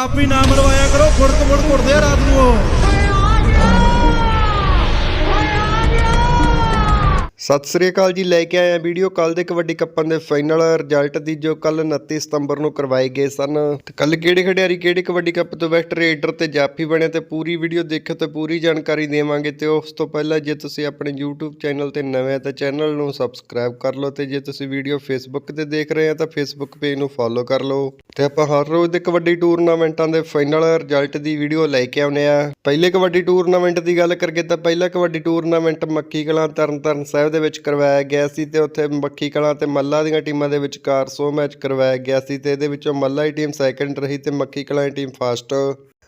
ਆਪ ਹੀ ਨਾ ਮਰਵਾਇਆ ਕਰੋ ਫੁੜਕ ਫੁੜਕ ਘੁੱਟਦੇ ਆ ਰਾਤ ਨੂੰ। ਉਹ ਸਤਿ ਸ੍ਰੀ ਅਕਾਲ ਜੀ, ਲੈ ਕੇ ਆਏ ਆ ਵੀਡੀਓ। ਕੱਲ ਦੇ ਕਬੱਡੀ ਕੱਪਾਂ ਦੇ ਫਾਈਨਲ ਰਿਜ਼ਲਟ ਦੀ ਜੋ ਕੱਲ 29 ਸਤੰਬਰ ਨੂੰ ਕਰਵਾਏ ਗਏ ਸਨ। ਤੇ ਕੱਲ ਕਿਹੜੇ ਖਿਡਾਰੀ, ਕਿਹੜੇ ਕਬੱਡੀ ਕੱਪ ਤੋਂ ਬੈਸਟ ਰੇਡਰ ਤੇ ਜਾਫੀ ਬਣੇ ਤੇ ਪੂਰੀ ਵੀਡੀਓ ਦੇਖੋ ਤੇ ਪੂਰੀ ਜਾਣਕਾਰੀ ਦੇਵਾਂਗੇ। ਤੇ ਉਸ ਤੋਂ ਪਹਿਲਾਂ ਜੇ ਤੁਸੀਂ ਆਪਣੇ YouTube ਚੈਨਲ ਤੇ ਨਵੇਂ ਆ ਤਾਂ ਚੈਨਲ ਨੂੰ ਸਬਸਕ੍ਰਾਈਬ ਕਰ ਲਓ ਤੇ ਜੇ ਤੁਸੀਂ ਵੀਡੀਓ Facebook ਤੇ ਦੇਖ ਰਹੇ ਆ ਤਾਂ Facebook ਪੇਜ ਨੂੰ ਫੋਲੋ ਕਰ ਲਓ। ਤੇ ਆਪਾਂ ਹਰ ਰੋਜ਼ ਦੇ ਕਬੱਡੀ ਟੂਰਨਾਮੈਂਟਾਂ ਦੇ ਫਾਈਨਲ ਰਿਜ਼ਲਟ ਦੀ ਵੀਡੀਓ ਲੈ ਕੇ ਆਉਨੇ ਆ ਪਹਿਲੇ ਕਬੱਡੀ ਟੂਰਨਾਮੈਂਟ ਦੀ ਗੱਲ ਕਰੀਏ ਤਾਂ ਪਹਿਲਾ ਕਬੱਡੀ ਟੂਰਨਾਮੈਂਟ ਮੱਕੀ ਕਲਾਂ, ਤਰਨਤਾਰਨ ਸਾਹਿਬ ਦੇ ਵਿੱਚ ਕਰਵਾਇਆ ਗਿਆ ਸੀ ਤੇ ਉੱਥੇ ਮੱਖੀ ਕਲਾਂ ਤੇ ਮੱਲਾ ਦੀਆਂ ਟੀਮਾਂ ਦੇ ਵਿਚਕਾਰ 100 ਮੈਚ ਕਰਵਾਇਆ ਗਿਆ ਸੀ ਤੇ ਇਹਦੇ ਵਿੱਚੋਂ ਮੱਲਾ ਦੀ ਟੀਮ ਸੈਕੰਡ ਰਹੀ ਤੇ ਮੱਖੀ ਕਲਾਂ ਦੀ ਟੀਮ ਫਸਟ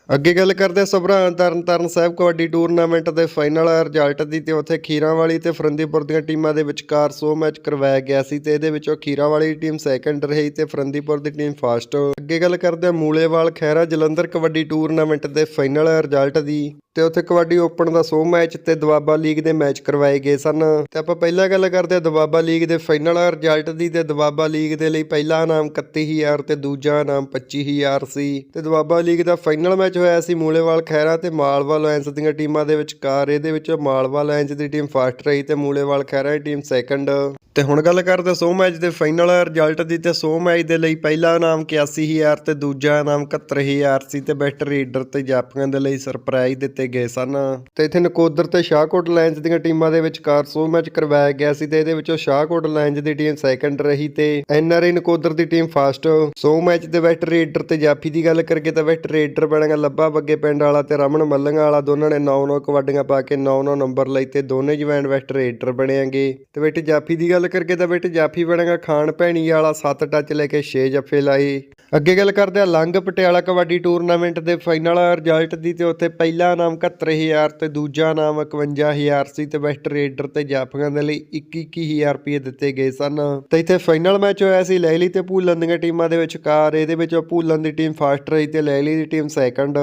ਅੱਗੇ ਗੱਲ ਕਰਦੇ ਹਾਂ ਸਭਰਾ ਤਰਨਤਾਰਨ ਸਾਹਿਬ ਕਬੱਡੀ ਟੂਰਨਾਮੈਂਟ ਦੇ ਫਾਈਨਲ ਰਿਜ਼ਲਟ ਦੀ ਤੇ ਉੱਥੇ ਖੀਰਾਂ ਵਾਲੀ ਤੇ ਫਰੰਦੀਪੁਰ ਦੀਆਂ ਟੀਮਾਂ ਦੇ ਵਿਚਕਾਰ 100 ਮੈਚ ਕਰਵਾਇਆ ਗਿਆ ਸੀ ਤੇ ਇਹਦੇ ਵਿੱਚੋਂ ਖੀਰਾਂ ਵਾਲੀ ਦੀ ਟੀਮ ਸੈਕੰਡ ਰਹੀ ਤੇ ਫਰੰਦੀਪੁਰ ਦੀ ਟੀਮ ਫਸਟ ਅੱਗੇ ਗੱਲ ਕਰਦੇ ਹਾਂ ਮੂਲੇਵਾਲ ਖੈਰਾ ਜਲੰਧਰ ਕਬੱਡੀ ਟੂਰਨਾਮੈਂਟ ਦੇ ਫਾਈਨਲ ਰਿਜ਼ਲਟ ਦੀ ਤੇ ਉੱਥੇ ਕਬੱਡੀ ਓਪਨ ਦਾ 100 ਮੈਚ ਤੇ ਦਵਾਬਾ ਲੀਗ ਦੇ ਮੈਚ ਕਰਵਾਏ ਗਏ ਸਨ। ਤੇ ਆਪਾਂ ਪਹਿਲਾਂ ਗੱਲ ਕਰਦੇ ਹਾਂ ਦਵਾਬਾ ਲੀਗ ਦੇ ਫਾਈਨਲ ਰਿਜ਼ਲਟ ਦੀ ਤੇ ਦਵਾਬਾ ਲੀਗ ਦੇ ਲਈ ਪਹਿਲਾ ਇਨਾਮ 31000 ਤੇ ਦੂਜਾ ਇਨਾਮ 25000 ਸੀ। ਤੇ ਦਵਾਬਾ ਲੀਗ ਦਾ ਫਾਈਨਲ ਮੈਚ ਹੋਇਆ ਸੀ ਮੂਲੇਵਾਲ ਖੈਰਾ ਤੇ ਮਾਲਵਾ ਲਾਇਨਸ ਦੀਆਂ ਟੀਮਾਂ ਦੇ ਵਿਚਕਾਰ। ਇਹਦੇ ਵਿੱਚ ਮਾਲਵਾ ਲਾਇਨਸ ਦੀ ਟੀਮ ਫਸਟ ਰਹੀ ਤੇ ਮੂਲੇਵਾਲ ਖੈਰਾ ਦੀ ਟੀਮ ਸੈਕੰਡ। ਤੇ ਹੁਣ ਗੱਲ ਕਰਦੇ 100 ਮੈਚ ਦੇ ਫਾਈਨਲ ਰਿਜ਼ਲਟ ਦੀ ਤੇ 100 ਮੈਚ ਦੇ ਲਈ ਪਹਿਲਾ ਇਨਾਮ 81000 ਤੇ ਦੂਜਾ ਇਨਾਮ 71000 ਸੀ ਤੇ ਬੈਸਟ ਰੇਡਰ ਤੇ ਜਾਪੀਆਂ ਦੇ ਲਈ ਸਰਪ੍ਰਾਈਜ਼ ਦਿੱਤੇ ਗਏ ਸਨ। ਤੇ ਇੱਥੇ ਨਕੋਦਰ ਤੇ ਸ਼ਾਹਕੋਟ ਲਾਇਨਸ ਦੀਆਂ ਟੀਮਾਂ ਦੇ ਵਿਚਕਾਰ 100 ਮੈਚ ਕਰਵਾਇਆ ਗਿਆ ਸੀ ਤੇ ਇਹਦੇ ਵਿੱਚੋਂ ਸ਼ਾਹਕੋਟ ਲਾਇਨਸ ਦੀ ਟੀਮ ਸੈਕੰਡ ਰਹੀ ਤੇ ਐਨਆਰਆਈ ਨਕੋਦਰ ਦੀ ਟੀਮ ਫਸਟ 100 ਮੈਚ ਦੇ ਬੈਸਟ ਰੇਡਰ ਤੇ ਜਾਫੀ ਦੀ ਗੱਲ ਕਰੀਏ ਤਾਂ ਬੈਸਟ ਰੇਡਰ ਬਣੇਗਾ ਲੱਭਾ ਬੱਗੇ ਪਿੰਡ ਵਾਲਾ ਤੇ ਰਮਨ ਮੱਲੰਗਾ ਵਾਲਾ ਦੋਨਾਂ ਨੇ 9-9 ਕਬੱਡੀਆਂ ਪਾ ਕੇ 9-9 ਨੰਬਰ ਲਈ ਤੇ ਦੋਨੇ ਜਵੈਨ ਬੈਸਟ ਰੇਡਰ ਬਣੇਗੇ। ਤੇ ਬੇਟੇ ਜਾਫੀ ਦੀ ਗੱਲ ਕਰਕੇ ਤਾਂ ਬੇਟੇ ਜਾਫੀ ਬਣੇਗਾ ਖਾਨ ਭੈਣੀ ਵਾਲਾ 7 ਟੱਚ ਲੈ ਕੇ 6 ਜੱਫੇ ਲਾਏ। ਅੱਗੇ ਗੱਲ ਕਰਦੇ ਆ ਲੰਗ ਪਟਿਆਲਾ ਕਬੱਡੀ ਟੂਰਨਾਮੈਂਟ ਦੇ ਫਾਈਨਲ ਰਿਜ਼ਲਟ ਦੀ ਤੇ ਉੱਥੇ ਪਹਿਲਾ ਇਨਾਮ 71000 ਤੇ ਦੂਜਾ ਇਨਾਮ 51000 ਸੀ ਤੇ ਬੈਸਟ ਰੇਡਰ ਤੇ ਜਾਫੀਆਂ ਦੇ ਲਈ 21000 ਰੁਪਏ ਦਿੱਤੇ ਗਏ ਸਨ। ਤੇ ਇੱਥੇ ਫਾਈਨਲ ਮੈਚ ਹੋਇਆ ਸੀ ਲੈਲੀ ਤੇ ਭੂਲਨ ਦੀਆਂ ਟੀਮਾਂ ਦੇ ਵਿਚਕਾਰ, ਇਹਦੇ ਵਿੱਚ ਭੂਲਨ ਦੀ ਟੀਮ ਫਸਟ ਰਹੀ ਤੇ ਲੈਲੀ ਦੀ ਟੀਮ ਸੈਕੰਡ।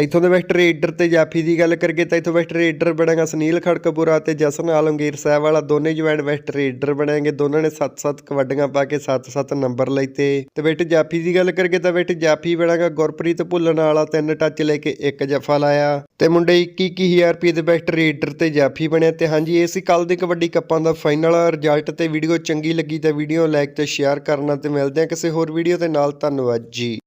ਇੱਥੋਂ ਦੇ ਬੈਸਟ ਰੇਡਰ ਤੇ ਜਾਫੀ ਦੀ ਗੱਲ ਕਰੀਏ ਤਾਂ ਇੱਥੋਂ ਬੈਸਟ ਰੇਡਰ ਬਣੇਗਾ ਸੁਨੀਲ ਖੜਕਪੁਰਾ ਤੇ ਜਸਨ ਆਲਮਗੀਰ ਸਾਹਿਬ ਵਾਲਾ, ਦੋਨੇ ਜੁਆਇੰਟ ਬੈਸਟ ਰੇਡਰ ਬਣेंगे ਦੋਨਾਂ ਨੇ 7-7 ਕਬੱਡੀਆਂ ਪਾ ਕੇ 7-7 ਨੰਬਰ ਲਏ ਤੇ। ਬੇਟੇ ਜਾਫੀ ਦੀ ਗੱਲ ਕਰਕੇ ਤਾਂ ਬੈਠ ਜਾਫੀ ਬਣੇਗਾ ਗੁਰਪ੍ਰੀਤ ਭੁੱਲਣ ਵਾਲਾ ਤਿੰਨ ਟੱਚ ਲੈ ਕੇ ਇੱਕ ਜੱਫਾ ਲਾਇਆ। ਤੇ ਮੁੰਡੇ 21-21000 ਰੁਪਏ ਦੇ ਬੈਸਟ ਰੇਡਰ ਤੇ ਜਾਫੀ ਬਣਿਆ ਤੇ ਹਾਂਜੀ, ਇਹ ਸੀ ਕੱਲ ਦੇ ਕਬੱਡੀ ਕੱਪਾਂ ਦਾ ਫਾਈਨਲ ਰਿਜ਼ਲਟ ਤੇ ਵੀਡੀਓ ਚੰਗੀ ਲੱਗੀ ਤਾਂ ਵੀਡੀਓ ਲਾਈਕ ਤੇ ਸ਼ੇਅਰ ਕਰਨਾ ਤੇ ਮਿਲਦੇ ਹਾਂ ਕਿਸੇ ਹੋਰ ਵੀਡੀਓ ਦੇ ਨਾਲ, ਧੰਨਵਾਦ ਜੀ।